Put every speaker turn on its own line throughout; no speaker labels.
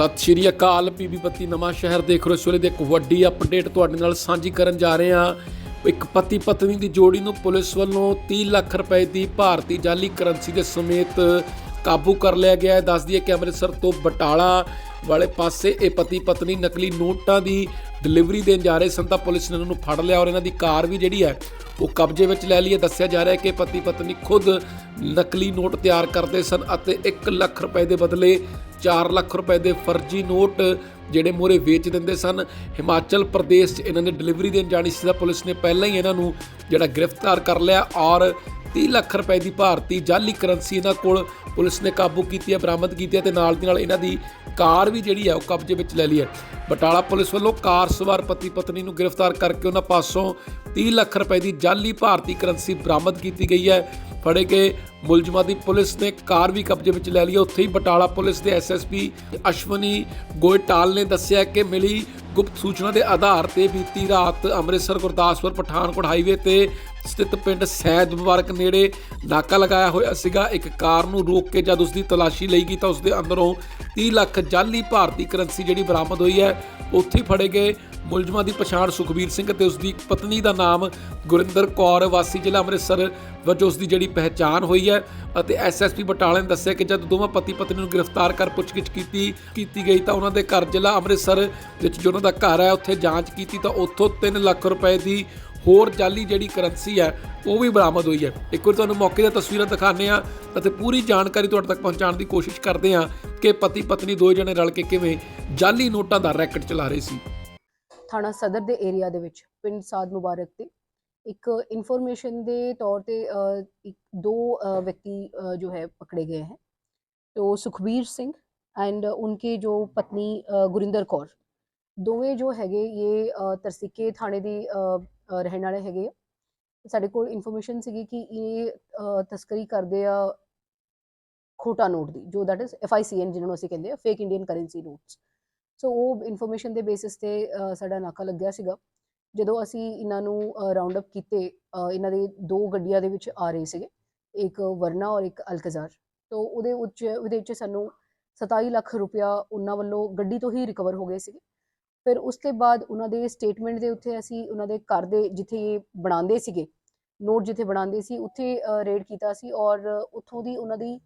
ਸਤਿ ਸ਼੍ਰੀ ਅਕਾਲ, ਪੀਬੀ ਬੱਤੀ ਨਵਾਂ ਸ਼ਹਿਰ ਦੇਖ ਰਹੇ ਹੋ ਇਸ ਵੇਲੇ ਦੀ ਇੱਕ ਵੱਡੀ ਅਪਡੇਟ ਤੁਹਾਡੇ ਨਾਲ ਸਾਂਝੀ ਕਰਨ ਜਾ ਰਹੇ ਹਾਂ। ਇੱਕ ਪਤੀ ਪਤਨੀ ਦੀ ਜੋੜੀ ਨੂੰ ਪੁਲਿਸ ਵੱਲੋਂ 30 ਲੱਖ ਰੁਪਏ ਦੀ ਭਾਰਤੀ ਜਾਲੀ ਕਰੰਸੀ ਦੇ ਸਮੇਤ ਕਾਬੂ ਕਰ ਲਿਆ ਗਿਆ ਹੈ। ਦੱਸ ਦਈਏ ਕਿ ਅੰਮ੍ਰਿਤਸਰ ਤੋਂ ਬਟਾਲਾ ਵਾਲੇ ਪਾਸੇ ਇਹ ਪਤੀ ਪਤਨੀ ਨਕਲੀ ਨੋਟਾਂ ਦੀ ਡਿਲੀਵਰੀ ਦੇਣ ਜਾ ਰਹੇ ਸਨ ਤਾਂ ਪੁਲਿਸ ਨੇ ਉਹਨਾਂ ਨੂੰ ਫੜ ਲਿਆ ਔਰ ਇਹਨਾਂ ਦੀ ਕਾਰ ਵੀ ਜਿਹੜੀ ਹੈ ਉਹ ਕਬਜ਼ੇ ਵਿੱਚ ਲੈ ਲਈ ਹੈ। ਦੱਸਿਆ ਜਾ ਰਿਹਾ ਹੈ ਕਿ ਪਤੀ ਪਤਨੀ ਖੁਦ ਨਕਲੀ ਨੋਟ ਤਿਆਰ ਕਰਦੇ ਸਨ ਅਤੇ 1 ਲੱਖ ਰੁਪਏ ਦੇ ਬਦਲੇ 4 ਲੱਖ ਰੁਪਏ ਦੇ ਫਰਜ਼ੀ ਨੋਟ ਜਿਹੜੇ ਮੋਰੇ ਵੇਚ ਦਿੰਦੇ ਸਨ। ਹਿਮਾਚਲ ਪ੍ਰਦੇਸ਼ 'ਚ ਇਹਨਾਂ ਨੇ ਡਿਲੀਵਰੀ ਦੇਣ ਜਾਣੀ ਸੀ ਤਾਂ ਪੁਲਿਸ ਨੇ ਪਹਿਲਾਂ ਹੀ ਇਹਨਾਂ ਨੂੰ ਜਿਹੜਾ ਗ੍ਰਿਫਤਾਰ ਕਰ ਲਿਆ ਔਰ 30 ਲੱਖ ਰੁਪਏ ਦੀ ਭਾਰਤੀ ਜਾਲੀ ਕਰੰਸੀ ਇਹਨਾਂ ਕੋਲ ਪੁਲਿਸ ਨੇ ਕਾਬੂ ਕੀਤੀ ਹੈ, ਬਰਾਮਦ ਕੀਤੀ ਹੈ ਤੇ ਨਾਲ ਦੀ ਨਾਲ ਇਹਨਾਂ ਦੀ ਕਾਰ ਵੀ ਜਿਹੜੀ ਹੈ ਉਹ ਕਬਜ਼ੇ ਵਿੱਚ ਲੈ ਲਈ ਹੈ। ਬਟਾਲਾ ਪੁਲਿਸ ਵੱਲੋਂ ਕਾਰ ਸਵਾਰ ਪਤੀ ਪਤਨੀ ਨੂੰ ਗ੍ਰਿਫਤਾਰ ਕਰਕੇ ਉਹਨਾਂ ਪਾਸੋਂ 30 ਲੱਖ ਰੁਪਏ ਦੀ ਜਾਲੀ ਭਾਰਤੀ ਕਰੰਸੀ ਬਰਾਮਦ ਕੀਤੀ ਗਈ ਹੈ। ਫੜੇ ਗਏ ਮੁਲਜ਼ਮਾਂ ਦੀ ਪੁਲਿਸ ਨੇ ਕਾਰ ਵੀ ਕਬਜ਼ੇ ਵਿੱਚ ਲੈ ਲਈ ਹੈ। ਉੱਥੇ ਹੀ ਬਟਾਲਾ ਪੁਲਿਸ ਦੇ ਐਸਐਸਪੀ ਅਸ਼ਵਨੀ ਗੋਇਟਾਲ ਨੇ ਦੱਸਿਆ ਕਿ ਮਿਲੀ ਗੁਪਤ ਸੂਚਨਾ ਦੇ ਆਧਾਰ ਤੇ ਬੀਤੀ ਰਾਤ ਅੰਮ੍ਰਿਤਸਰ, ਗੁਰਦਾਸਪੁਰ, ਪਠਾਨਕੋਟ ਹਾਈਵੇ ਤੇ ਸਥਿਤ ਪਿੰਡ ਸੈਦ ਮੁਬਾਰਕ ਨੇੜੇ ਨਾਕਾ ਲਗਾਇਆ ਹੋਇਆ ਸੀਗਾ। ਇੱਕ ਕਾਰ ਨੂੰ ਰੋਕ ਕੇ ਜਦ ਉਸ ਦੀ ਤਲਾਸ਼ੀ ਲਈ ਗਈ ਤਾਂ ਉਸ ਦੇ ਅੰਦਰੋਂ 30 ਲੱਖ ਜਾਲੀ ਭਾਰਤੀ ਕਰੰਸੀ ਜਿਹੜੀ ਬਰਾਮਦ ਹੋਈ ਹੈ ਉੱਥੇ ਫੜੇ ਗਏ ਮੁਲਜ਼ਮਾਂ ਦੀ ਪਛਾਣ ਸੁਖਬੀਰ ਸਿੰਘ ਅਤੇ ਉਸ ਦੀ ਪਤਨੀ ਦਾ ਨਾਮ ਗੁਰਿੰਦਰ ਕੌਰ ਵਾਸੀ ਜ਼ਿਲ੍ਹਾ ਅੰਮ੍ਰਿਤਸਰ ਵਜੋਂ ਉਸ ਦੀ ਜਿਹੜੀ ਪਹਿਚਾਣ ਹੋਈ ਹੈ ਅਤੇ ਐਸਐਸਪੀ ਬਟਾਲੇ ਨੇ ਦੱਸਿਆ ਕਿ ਜਦ ਦੋਵਾਂ ਪਤੀ ਪਤਨੀ ਨੂੰ ਗ੍ਰਿਫਤਾਰ ਕਰ ਪੁੱਛਗਿੱਛ ਕੀਤੀ ਕੀਤੀ ਗਈ ਤਾਂ ਉਹਨਾਂ ਦੇ ਘਰ ਜ਼ਿਲ੍ਹਾ ਅੰਮ੍ਰਿਤਸਰ ਵਿੱਚ ਜੋ ਉਹਨਾਂ ਦਾ ਘਰ ਹੈ, ਉੱਥੇ ਜਾਂਚ ਕੀਤੀ ਤਾਂ ਉੱਥੋਂ 3 ਲੱਖ ਰੁਪਏ ਦੀ ਹੋਰ ਜਾਲੀ ਜਿਹੜੀ ਕਰੰਸੀ ਹੈ ਉਹ ਵੀ ਬਰਾਮਦ ਹੋਈ ਹੈ ਇੱਕ ਵਾਰ ਤੁਹਾਨੂੰ ਮੌਕੇ ਦੀਆਂ ਤਸਵੀਰਾਂ ਦਿਖਾਉਂਦੇ ਆ ਅਤੇ ਪੂਰੀ ਜਾਣਕਾਰੀ ਤੁਹਾਡੇ ਤੱਕ ਪਹੁੰਚਾਉਣ ਦੀ ਕੋਸ਼ਿਸ਼ ਕਰਦੇ ਆ ਕਿ ਪਤੀ ਪਤਨੀ ਦੋਵੇਂ ਜਣੇ ਰਲ ਕੇ ਕਿਵੇਂ ਜਾਲੀ ਨੋਟਾਂ ਦਾ ਰੈਕਟ ਚਲਾ ਰਹੇ ਸੀ
ਥਾਣਾ ਸਦਰ ਦੇ ਏਰੀਆ ਦੇ ਵਿੱਚ ਪਿੰਡ ਸਾਦ ਮੁਬਾਰਕ ਤੇ ਇੱਕ ਇਨਫੋਰਮੇਸ਼ਨ ਦੇ ਤੌਰ ਤੇ ਅ, ਇੱਕ ਦੋ अ, व्यक्ति अ, जो है पकड़े गए हैं तो सुखबीर सिंह एंड उनके जो पत्नी अ, गुरिंदर कौर ਦੋਵੇਂ ਜੋ ਹੈਗੇ ਇਹ ਅ, ਤਰਸਿੱਕੇ ਥਾਣੇ ਦੀ ਅ, ਅ, ਰਹਿਣ ਵਾਲੇ ਹੈਗੇ ਆ। ਸਾਡੇ ਕੋਲ ਇਨਫੋਰਮੇਸ਼ਨ ਸੀਗੀ ਕਿ ਇਹ ਤਸਕਰੀ ਕਰਦੇ ਆ ਖੋਟਾ ਨੋਟ ਦੀ, ਜੋ ਦੈਟ ਇਜ਼ ਐਫਆਈਸੀਐਨ ਨੂੰ ਅਸੀਂ ਕਹਿੰਦੇ ਆ fake Indian currency notes so ਉਹ ਇਨਫੋਰਮੇਸ਼ਨ ਦੇ ਬੇਸਿਸ ਤੇ ਸਾਡਾ ਨਾਕਾ ਲੱਗਿਆ ਸੀਗਾ। ਜਦੋਂ ਅਸੀਂ ਇਹਨਾਂ ਨੂੰ ਰਾਉਂਡ ਅਪ ਕੀਤੇ ਇਹਨਾਂ ਦੇ ਦੋ ਗੱਡੀਆਂ ਦੇ ਵਿੱਚ ਆ ਰਹੇ ਸੀਗੇ, ਇੱਕ ਵਰਨਾ ਔਰ ਇੱਕ ਅਲਕਜ਼ਾਰ। ਤੋਂ ਉਹਦੇ ਉੱਚ, ਉਹਦੇ ਵਿੱਚ ਸਾਨੂੰ 27 ਲੱਖ ਰੁਪਇਆ ਉਹਨਾਂ ਵੱਲੋਂ ਗੱਡੀ ਤੋਂ ਹੀ ਰਿਕਵਰ ਹੋ ਗਏ ਸੀਗੇ। ਫਿਰ ਉਸ ਤੋਂ ਬਾਅਦ ਉਹਨਾਂ ਦੇ ਸਟੇਟਮੈਂਟ ਦੇ ਉੱਤੇ ਅਸੀਂ ਉਹਨਾਂ ਦੇ ਘਰ ਦੇ ਜਿੱਥੇ ਇਹ ਬਣਾਉਂਦੇ ਸੀਗੇ ਨੋਟ ਜਿੱਥੇ ਬਣਾਉਂਦੇ ਸੀ ਉੱਥੇ ਰੇਡ ਕੀਤਾ ਸੀ ਔਰ ਉੱਥੋਂ ਦੀ ਉਹਨਾਂ ਦੀ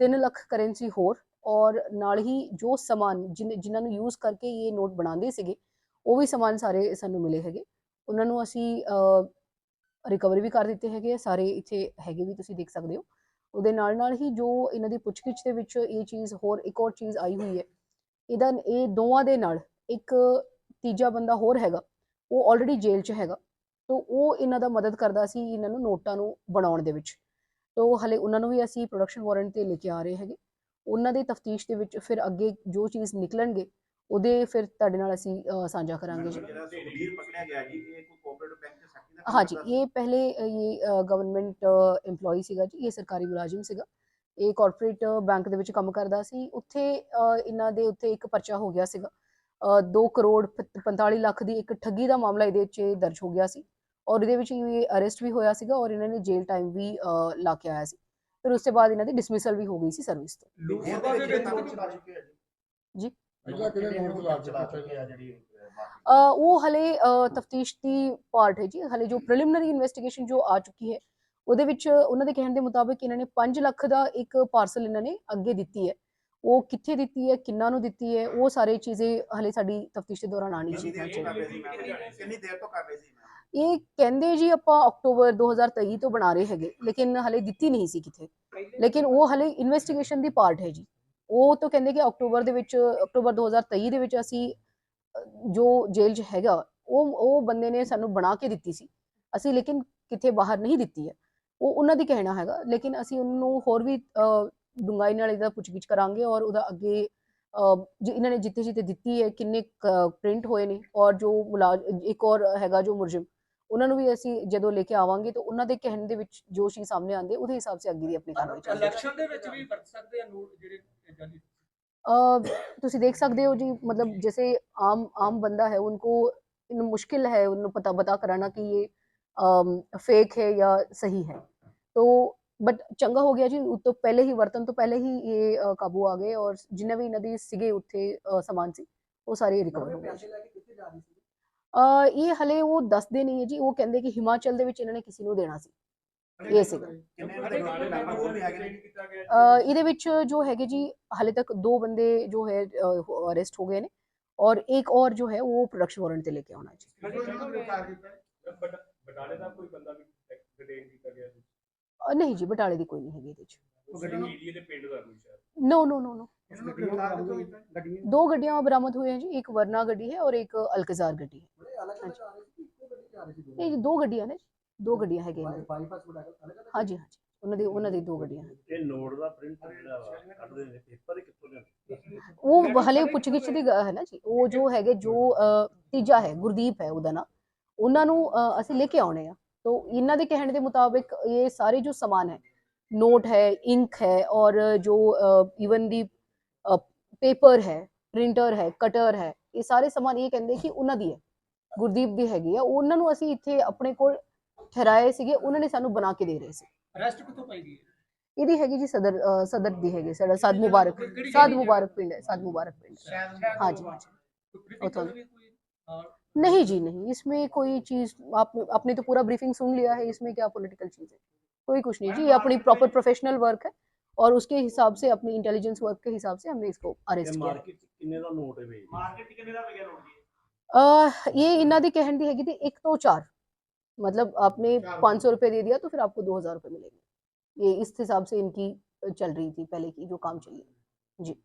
3 ਲੱਖ ਕਰੰਸੀ ਹੋਰ ਔਰ ਨਾਲ ਹੀ ਜੋ ਸਮਾਨ ਜਿਨ- ਜਿਨ੍ਹਾਂ ਨੂੰ ਯੂਜ਼ ਕਰਕੇ ਇਹ ਨੋਟ ਬਣਾਉਂਦੇ ਸੀਗੇ ਉਹ ਵੀ ਸਮਾਨ ਸਾਰੇ ਸਾਨੂੰ ਮਿਲੇ ਹੈਗੇ। ਉਹਨਾਂ ਨੂੰ ਅਸੀਂ ਰਿਕਵਰੀ ਵੀ ਕਰ ਦਿੱਤੇ ਹੈਗੇ ਆ, ਸਾਰੇ ਇੱਥੇ ਹੈਗੇ ਵੀ ਤੁਸੀਂ ਦੇਖ ਸਕਦੇ ਹੋ। ਉਹਦੇ ਨਾਲ ਨਾਲ ਹੀ ਜੋ ਇਹਨਾਂ ਦੀ ਪੁੱਛਗਿੱਛ ਦੇ ਵਿੱਚ ਇਹ ਚੀਜ਼ ਹੋਰ ਇੱਕ ਹੋਰ ਚੀਜ਼ ਆਈ ਹੋਈ ਹੈ। ਇਹਦਾ ਇਹ ਦੋਵਾਂ ਦੇ ਨਾਲ ਇੱਕ ਤੀਜਾ ਬੰਦਾ ਹੋਰ ਹੈਗਾ ਉਹ ਆਲਰੇਡੀ ਜੇਲ੍ਹ 'ਚ ਹੈਗਾ ਤੋਂ ਉਹ ਇਹਨਾਂ ਦਾ ਮਦਦ ਕਰਦਾ ਸੀ ਇਹਨਾਂ ਨੂੰ ਨੋਟਾਂ ਨੂੰ ਬਣਾਉਣ ਦੇ ਵਿੱਚ। ਤੋਂ ਹਲੇ ਉਹਨਾਂ ਨੂੰ ਵੀ ਅਸੀਂ ਪ੍ਰੋਡਕਸ਼ਨ ਵਾਰੰਟ ਤੇ ਲੈ ਕੇ ਆ ਰਹੇ ਹੈਗੇ। ਉਹਨਾਂ ਦੀ ਤਫਤੀਸ਼ ਦੇ ਵਿੱਚ ਫਿਰ ਅੱਗੇ ਜੋ ਚੀਜ਼ ਨਿਕਲਣਗੇ ਉਹਦੇ ਫਿਰ ਤੁਹਾਡੇ ਨਾਲ ਅਸੀਂ ਸਾਂਝਾ ਕਰਾਂਗੇ ਜੀ।
ਜਿਹੜਾ ਸੁਖਬੀਰ ਪਕੜਿਆ ਗਿਆ ਜੀ ਇਹ ਕੋਈ ਕੋਆਪਰੇਟਿਵ ਬੈਂਕ ਦੇ ਸਾਥੀ ਦਾ ਕੰਮ
ਹਾਂਜੀ
ਕਰਦਾ ਸੀ?
ਇਹ ਪਹਿਲੇ ਇਹ ਗਵਰਨਮੈਂਟ EMPLOYE ਸੀਗਾ ਜੀ ਇਹ ਸਰਕਾਰੀ ਮੁਲਾਜ਼ਮ ਸੀਗਾ। ਇਹ ਕਾਰਪੋਰੇਟ ਬੈਂਕ ਦੇ ਵਿੱਚ ਕੰਮ ਕਰਦਾ ਸੀ। ਉੱਥੇ ਇਹਨਾਂ ਦੇ ਉੱਤੇ ਇੱਕ ਪਰਚਾ ਹੋ ਗਿਆ ਸੀਗਾ। 2 ਕਰੋੜ ਪ- 45 ਲੱਖ ਦੀ ਇੱਕ ਠੱਗੀ ਦਾ ਮਾਮਲਾ ਇਹਦੇ ਵਿੱਚ ਦਰਜ ਹੋ ਗਿਆ ਸੀ ਔਰ ਇਹਦੇ ਵਿੱਚ ਇਹ ਅਰੈਸਟ ਵੀ ਹੋਇਆ ਸੀਗਾ ਔਰ ਇਹਨਾਂ ਨੇ ਜੇਲ੍ਹ ਟਾਈਮ ਵੀ ਲਾ ਕੇ ਆਇਆ ਸੀ। ਫਿਰ ਉਸ ਤੋਂ ਬਾਅਦ ਇਹਨਾਂ ਦੀ ਡਿਸਮਿਸਲ ਵੀ ਹੋ ਗਈ ਸੀ ਸਰਵਿਸ ਤੋਂ।
ਦੇ ਜੀ?
ਉਹ ਹਲੇ ਤਫਤੀਸ਼ ਦੀ ਪਾਰਟ ਹੈ ਜੀ। ਹਲੇ ਜੋ ਪ੍ਰੀਲਿਮਿਨਰੀ ਇਨਵੈਸਟੀਗੇਸ਼ਨ ਜੋ ਆ ਚੁੱਕੀ ਹੈ ਉਹਦੇ ਵਿੱਚ ਉਹਨਾਂ ਦੇ ਕਹਿਣ ਦੇ ਮੁਤਾਬਕ ਇਹਨਾਂ ਨੇ 5 ਲੱਖ ਦਾ ਇੱਕ ਪਾਰਸਲ ਇਹਨਾਂ ਨੇ ਅੱਗੇ ਦਿੱਤੀ ਹੈ। ਉਹ ਕਿੱਥੇ ਦਿੱਤੀ ਹੈ ਕਿੰਨਾ ਨੂੰ ਦਿੱਤੀ ਹੈ ਉਹ ਸਾਰੇ ਚੀਜ਼ੇ ਹਲੇ ਸਾਡੀ ਤਫਤੀਸ਼ ਦੇ ਦੌਰਾਨ ਆਣੀ
ਮੈਮ? ਕਿੰਨੀ ਦੇਰ ਤੋਂ ਕਰ ਰਹੇ ਸੀ?
ਇਹ ਕਹਿੰਦੇ ਜੀ ਆਪਾਂ ਅਕਤੂਬਰ 2023 ਤੋਂ ਬਣਾ ਰਹੇ ਹੈਗੇ ਲੇਕਿਨ ਹਲੇ ਦਿੱਤੀ ਨਹੀਂ ਸੀ ਕਿਥੇ ਲੇਕਿਨ ਉਹ ਹਲੇ ਇਨਵੈਸਟੀਗੇਸ਼ਨ ਦੀ ਪਾਰਟ ਹੈ ਜੀ। ਉਹ ਤਾਂ ਕਹਿੰਦੇ ਕਿ ਅਕਤੂਬਰ ਦੇ ਵਿੱਚ ਅਕਤੂਬਰ 2023 ਦੇ ਵਿੱਚ ਅਸੀਂ ਜੋ ਜੇਲ੍ਹ 'ਚ ਹੈਗਾ ਉਹ ਉਹ ਬੰਦੇ ਨੇ ਸਾਨੂੰ ਬਣਾ ਕੇ ਦਿੱਤੀ ਸੀ। ਅਸੀਂ ਲੇਕਿਨ ਕਿਤੇ ਬਾਹਰ ਨਹੀਂ ਦਿੱਤੀ ਹੈ। ਉਹ ਉਹਨਾਂ ਦੀ ਕਹਿਣਾ ਹੈਗਾ ਲੇਕਿਨ ਅਸੀਂ ਉਹਨੂੰ ਹੋਰ ਵੀ ਡੂੰਘਾਈ ਨਾਲ ਇਹਦਾ ਪੁੱਛਗਿੱਛ ਕਰਾਂਗੇ ਔਰ ਉਹਦਾ ਅੱਗੇ ਅ, ਜੇ ਇਹਨਾਂ ਨੇ ਜਿੱਥੇ ਜਿੱਥੇ ਦਿੱਤੀ ਹੈ ਕਿੰਨੇ ਪ੍ਰਿੰਟ ਹੋਏ ਨੇ ਔਰ ਜੋ ਮੁਲਾਜ਼ ਇੱਕ ਔਰ ਹੈਗਾ ਜੋ ਮੁਲਜ਼ਮ ਉਹਨਾਂ ਨੂੰ ਵੀ ਅਸੀਂ ਜਦੋਂ ਲੈ ਕੇ ਆਵਾਂਗੇ ਤਾਂ ਉਹਨਾਂ ਦੇ ਕਹਿਣ ਦੇ ਵਿੱਚ ਜੋ ਚੀਜ਼ ਸਾਹਮਣੇ ਆਉਂਦੇ ਉਹਦੇ ਹਿਸਾਬ ਸੇ ਅੱਗੇ ਦੀ ਆਪਣੀ ਕਾਰਵਾਈ ਚੱਲੇਗੀ
ਇਲੈਕਸ਼ਨ ਦੇ ਵਿੱਚ ਵੀ ਵਰਤ ਸਕਦੇ ਆ ਨੋਟ ਜਿਹੜੇ ਜਾਲੀ
अ, ਤੁਸੀਂ ਦੇਖ ਸਕਦੇ ਹੋ ਜੀ मतलब जैसे आम आम बंदा है उनको इन मुश्किल है उन्हें पता बता कराना कि ये फेक है या सही है तो ਬਟ ਚੰਗਾ ਹੋ ਗਿਆ ਜੀ ਉਹ ਤੋਂ ਪਹਿਲੇ ਹੀ ਵਰਤਨ ਤੋਂ ਪਹਿਲੇ ਹੀ ਇਹ ਅ, ਕਾਬੂ ਆ ਗਏ ਔਰ ਜਿੰਨੇ ਵੀ ਇਹਨਾਂ ਦੀ ਸੀਗੇ ਉੱਥੇ ਅ, ਸਮਾਨ ਸੀ ਉਹ ਸਾਰੇ ਰਿਕਵਰ ਹੋ ਗਏ। ਜੀ। ਅ, ਇਹ ਹਲੇ ਉਹ ਦੱਸਦੇ ਨਹੀਂ ਹੈ ਜੀ ਉਹ ਕਹਿੰਦੇ ਕਿ ਹਿਮਾਚਲ ਦੇ ਵਿੱਚ ਇਹਨਾਂ ਨੇ ਕਿਸੇ ਨੂੰ ਦੇਣਾ ਸੀ। ਇਹ ਸੀਗਾ।
ਕਿੰਨੇ ਇਹਨਾਂ ਦੇ ਮੈਂਬਰ ਹੋਰ ਵੀ ਹੈਗੇ ਨੇ
ਅ, ਇਹਦੇ ਵਿੱਚ ਜੋ ਹੈਗੇ ਜੀ ਹਾਲੇ ਤੱਕ ਦੋ ਬੰਦੇ ਜੋ ਹੈ ਅਰੈਸਟ ਹੋ ਗਏ ਨੇ ਔਰ ਇੱਕ ਔਰ ਜੋ ਹੈ ਉਹ ਪ੍ਰੋਡਕਸ਼ਨ ਵਾਰੰਟ ਤੇ ਲੈ ਕੇ ਆਉਣਾ ਜੀ।
ਬਟਾਲੇ ਦਾ ਕੋਈ ਬੰਦਾ ਵੀ ਡਿਟੇਨ ਕੀਤਾ ਗਿਆ ਸੀ?
ਨਹੀਂ ਜੀ ਬਟਾਲੇ ਦੀ ਕੋਈ ਨਹੀਂ ਹੈਗੀ ਇਹਦੇ ਵਿੱਚ
ਉਹ ਏਰੀਏ ਦੇ ਪਿੰਡ ਦਾ ਕੋਈ ਸ਼ਾਇਦ
ਨੋ ਨੋ ਨੋ ਨੋ
ਇਹਨਾਂ ਨੂੰ ਗ੍ਰਿਫਤਾਰ ਕੀਤਾ ਗੱਡੀਆਂ
ਦੋ ਗੱਡੀਆਂ ਬਰਾਮਦ ਹੋਈਆਂ ਜੀ ਇੱਕ ਵਰਨਾ ਗੱਡੀ ਹੈ ਔਰ ਇੱਕ ਅਲਕਜ਼ਾਰ ਗੱਡੀ ਹੈ। ਨਹੀਂ ਜੀ ਦੋ। ਗੱਡੀਆਂ ਨੇ ਦੋ ਗੱਡੀਆਂ ਹੈਗੀਆਂ ਦੀਆਂ। ਹਾਂਜੀ ਹਾਂਜੀ। ਉਹਨਾਂ ਦੀ ਉਹਨਾਂ ਦੀ ਦੋ ਗੱਡੀਆਂ ਹਨ
ਇਹ ਨੋਟ ਦਾ ਪ੍ਰਿੰਟ ਜਿਹੜਾ ਵਾ ਕੱਢਦੇ ਨੇ ਪੇਪਰ ਹੀ ਕਿੱਥੋਂ ਲਿਆਉਂਦੇ?
ਉਹ ਹਲੇ ਪੁੱਛਗਿੱਛ ਦੀ ਗ- ਹੈ ਨਾ ਜੀ। ਉਹ ਜੋ ਹੈਗੇ ਜੋ ਤੀਜਾ ਹੈ ਗੁਰਦੀਪ ਹੈ ਉਹਦਾ ਨਾਂ। ਉਹਨਾਂ ਨੂੰ ਅਸੀਂ ਲੈ ਕੇ ਆਉਣੇ ਆ। तो ਇਹਨਾਂ ਦੇ ਕਹਿਣ ਦੇ ਮੁਤਾਬਿਕ ਇਹ ਸਾਰੇ ਜੋ ਸਮਾਨ ਹੈ ਨੋਟ ਹੈ ਇੰਕ ਹੈ ਔਰ ਜੋ ਇਵਨ ਦੀ ਪੇਪਰ ਹੈ ਪ੍ਰਿੰਟਰ ਹੈ ਕਟਰ ਹੈ ਇਹ ਸਾਰੇ ਸਮਾਨ ਇਹ ਕਹਿੰਦੇ ਕਿ ਉਹਨਾਂ ਦੀ ਹੈ ਗੁਰਦੀਪ ਦੀ ਹੈਗੀ ਆ। ਉਹਨਾਂ ਨੂੰ ਅਸੀਂ ਇੱਥੇ ਆਪਣੇ ਕੋਲ ਠਹਿਰਾਏ ਸੀਗੇ ਉਹਨਾਂ ਨੇ ਸਾਨੂੰ ਬਣਾ ਕੇ ਦੇ ਰਹੇ ਸੀ।
ਅਰੈਸਟ ਕਿੱਥੋਂ ਪਾਈ ਗਈ
ਇਹਦੀ ਹੈਗੀ ਜੀ ਸਦਰ ਸਦਰ ਦੀ ਹੈਗੀ ਸਾਡਾ ਸਾਦ ਮੁਬਾਰਕ ਸਾਦ ਮੁਬਾਰਕ ਪਿੰਡ ਹੈ ਸਾਦ ਮੁਬਾਰਕ
ਪਿੰਡ ਹਾਂਜੀ।
ਉਥੋਂ नहीं जी नहीं इसमें कोई चीज आप आपने तो पूरा ब्रीफिंग सुन लिया है इसमें क्या पॉलिटिकल चीज है कोई कुछ नहीं जी ये अपनी प्रॉपर प्रोफेशनल वर्क है और उसके हिसाब से अपनी इंटेलिजेंस वर्क के हिसाब से हमने इसको
ਇਹ
अरेस्ट किया है।
ਮਾਰਕੀਟ ਚ ਕਿੰਨੇ ਦਾ ਨੋਟ ਹੈ ਵੇ
ਮਾਰਕੀਟ ਚ ਕਿੰਨੇ ਦਾ ਵਿਕਿਆ ਨੋਟ ਜੀ
अह, ये इन्ना दी कहन दी हैगी थी एक तो चार मतलब आपने
चार
पाँच सौ रुपये दे दिया तो फिर आपको दो हजार रुपये मिलेंगे ये इस हिसाब से इनकी चल रही थी पहले की जो काम चली है जी